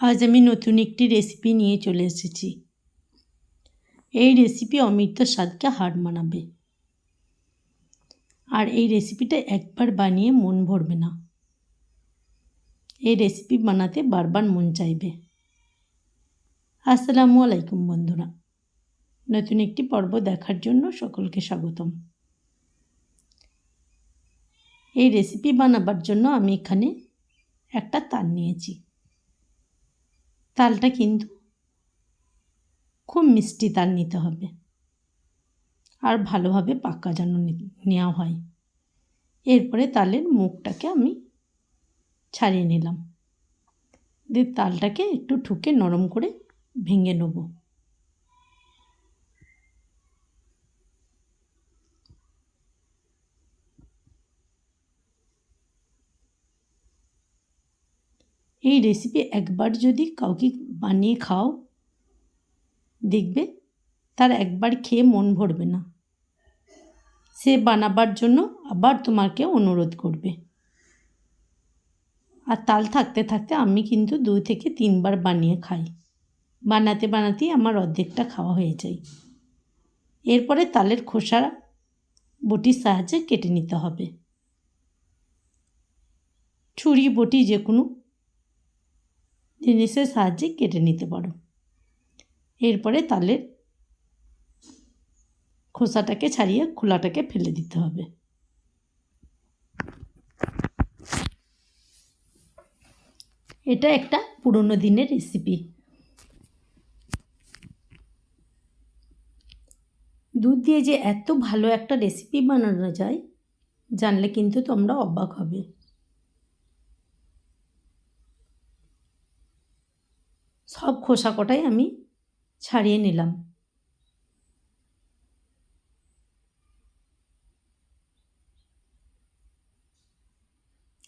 আজ আমি নতুন একটি রেসিপি নিয়ে চলে এসেছি। এই রেসিপি অমৃত স্বাদকে হার মানাবে। আর এই রেসিপিটা একবার বানিয়ে মন ভরবে না। এই রেসিপি বানাতে বারবার মন চাইবে। আসসালামু আলাইকুম বন্ধুরা। নতুন একটি পর্ব দেখার জন্য সকলকে স্বাগতম। এই রেসিপি বানাবার জন্য আমি এখানে একটা তার নিয়েছি। তালটা কিন্তু খুব মিষ্টি তাল নিতে হবে। আর ভালোভাবে পাকা যেন নেওয়া হয়। এরপরে তালের মুখটাকে আমি ছাড়িয়ে নিলাম। দিয়ে তালটাকে একটু ঠুকে নরম করে ভেঙে নেব। এই রেসিপি একবার যদি কাউকে বানিয়ে খাও, দেখবে তার একবার খেয়ে মন ভরবে না। সে বানাবার জন্য আবার তোমাকে অনুরোধ করবে। আর তাল থাকতে থাকতে আমি কিন্তু দুই থেকে তিনবার বানিয়ে খাই। বানাতে বানাতেই আমার অর্ধেকটা খাওয়া হয়ে যায়। এরপরে তালের খোসা বটির সাহায্যে কেটে নিতে হবে। ছুরি, বটি যে কোনো জিনিসের সাহায্যে কেটে নিতে পারো। এরপরে তালের খোসাটাকে ছাড়িয়ে খোলাটাকে ফেলে দিতে হবে। এটা একটা পুরনো দিনের রেসিপি। দুধ দিয়ে যে এত ভালো একটা রেসিপি বানানো যায়, জানলে কিন্তু তোমরা অবাক হবে। সব খোসা কটাই আমি ছাড়িয়ে নিলাম।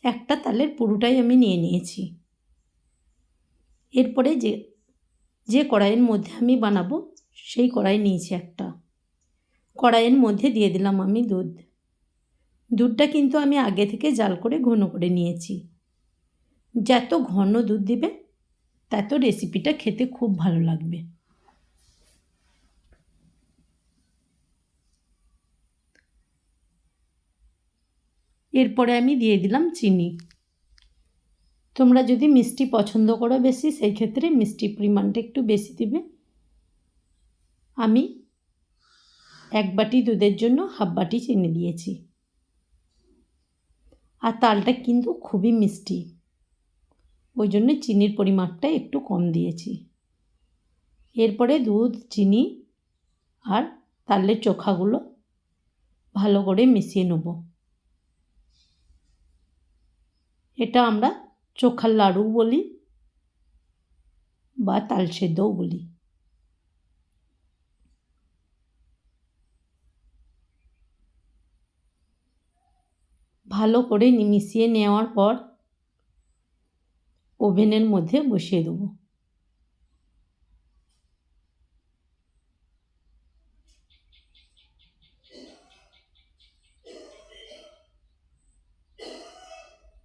একটা তালের পুরোটাই আমি নিয়ে নিয়েছি। এরপরে যে যে কড়াইয়ের মধ্যে আমি বানাবো, সেই কড়াই নিয়েছি একটা। কড়াইয়ের মধ্যে দিয়ে দিলাম আমি দুধ। দুধটা কিন্তু আমি আগে থেকে জাল করে ঘন করে নিয়েছি। যত ঘন দুধ দিবে তত রেসিপিটা খেতে খুব ভালো লাগবে। এরপরে আমি দিয়ে দিলাম চিনি। তোমরা যদি মিষ্টি পছন্দ করো বেশি, সেই ক্ষেত্রে মিষ্টি পরিমাণটা একটু বেশি দিবে। আমি এক বাটি দুধের জন্য হাফ বাটি চিনি দিয়েছি। আর তালটা কিন্তু খুবই মিষ্টি। ওই জন্য চিনির পরিমাণটা একটু কম দিয়েছি। এরপরে দুধ, চিনি আর তালের চোখাগুলো ভালো করে মিশিয়ে নেব। এটা আমরা চোখার লাড়ু বলি বা তাল সেদ্ধও বলি। ভালো করে মিশিয়ে নেওয়ার পর ওভেনের মধ্যে বসিয়ে দেবো।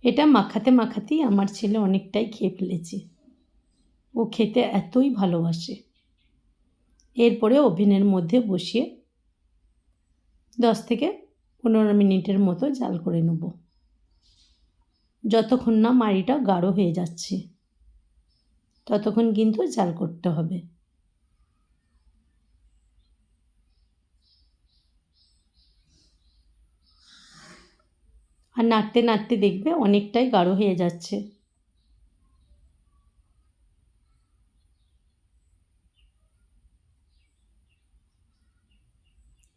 এটা মাখাতে মাখাতেই আমার ছেলে অনেকটাই খেয়ে ফেলেছে। ও খেতে এতই ভালোবাসে। এরপরে ওভেনের মধ্যে বসিয়ে দশ থেকে পনেরো মিনিটের মতো জাল করে নেব। যতক্ষণ না মাড়িটা গাঢ় হয়ে যাচ্ছে, ততক্ষণ কিন্তু জাল করতে হবে। আর নাড়তে নাড়তে দেখবে অনেকটাই গাঢ় হয়ে যাচ্ছে।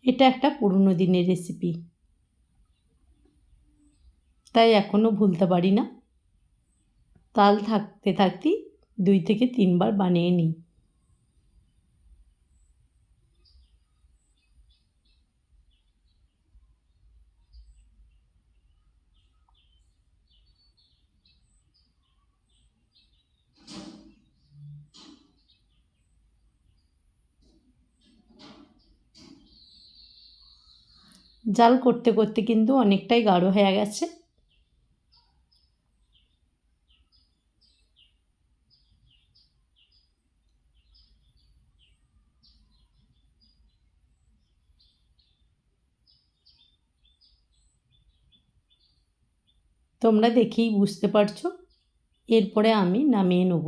এটা একটা পুরনো দিনের রেসিপি তাই এখনও ভুলতে পারি না। তাল থাকতে থাকতেই দুই থেকে তিনবার বানিয়ে নিই। জাল করতে করতে কিন্তু অনেকটাই গাঢ় হয়ে গেছে। তোমরা দেখেই বুঝতে পারছ। এরপরে আমি নামিয়ে নেব।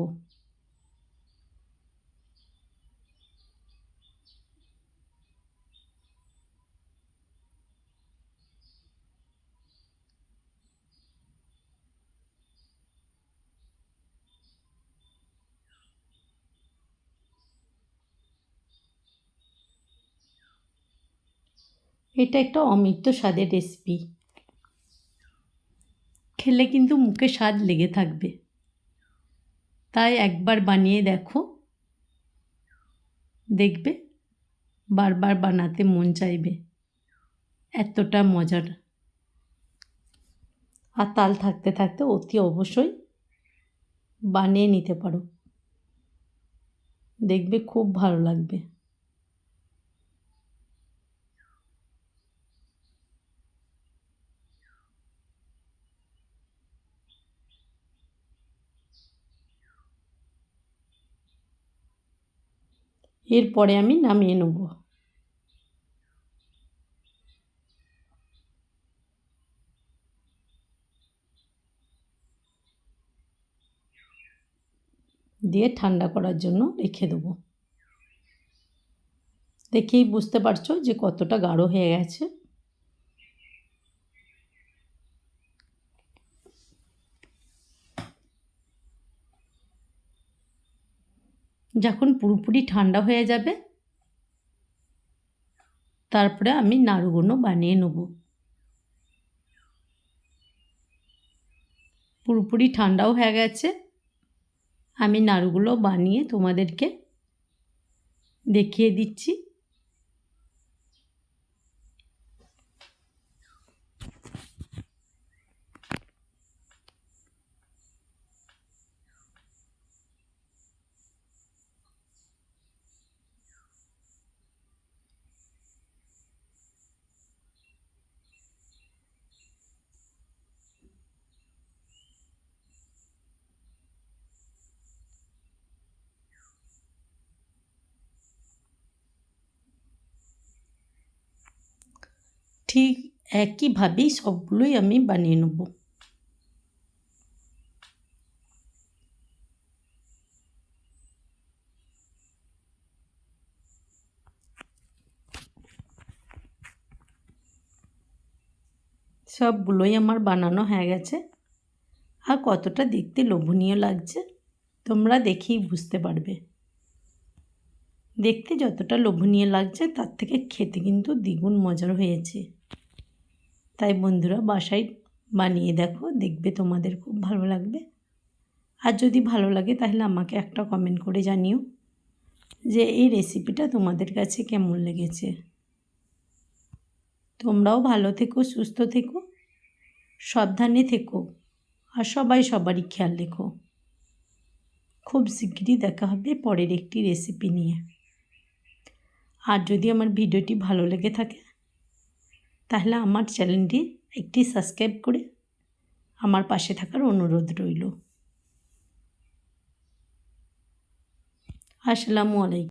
এটা একটা অমৃত স্বাদের রেসিপি খেলে কিন্তু মুখে স্বাদ লেগে থাকবে। তাই একবার বানিয়ে দেখো। দেখবে, বারবার বানাতে মন চাইবে। এতটা মজার। আর তাল থাকতে থাকতে অতি অবশ্যই বানিয়ে নিতে পারো। দেখবে খুব ভালো লাগবে। এরপরে আমি নামিয়ে নেব। দিয়ে ঠান্ডা করার জন্য রেখে দেবো। দেখেই বুঝতে পারছ যে কতটা গাঢ় হয়ে গেছে। যখন পুরোপুরি ঠান্ডা হয়ে যাবে, তারপরে আমি নাড়ুগুলো বানিয়ে নেব। পুরোপুরি ঠান্ডাও হয়ে গেছে। আমি নাড়ুগুলো বানিয়ে তোমাদেরকে দেখিয়ে দিচ্ছি। ঠিক একইভাবেই সবগুলোই আমি বানিয়ে নেব। সবগুলোই আমার বানানো হয়ে গেছে। আর কতটা দেখতে লোভনীয় লাগছে, তোমরা দেখেই বুঝতে পারবে। দেখতে যতটা লোভনীয় লাগছে, তার থেকে খেতে কিন্তু দ্বিগুণ মজার হয়েছে। তাই বন্ধুরা বাসায় বানিয়ে দেখো, দেখবে তোমাদের খুব ভালো লাগবে। আর যদি ভালো লাগে তাহলে আমাকে একটা কমেন্ট করে জানিও যে এই রেসিপিটা তোমাদের কাছে কেমন লেগেছে। তোমরাও ভালো থেকো, সুস্থ থেকো, সাবধানে থেকো, আর সবাই সবারই খেয়াল রেখো। খুব শীঘ্রই দেখা হবে পরের একটি রেসিপি নিয়ে। আর যদি আমার ভিডিওটি ভালো লেগে থাকে তাহলে আমার চ্যানেলটি একটি সাবস্ক্রাইব করে আমার পাশে থাকার অনুরোধ রইল। আসসালামু আলাইকুম।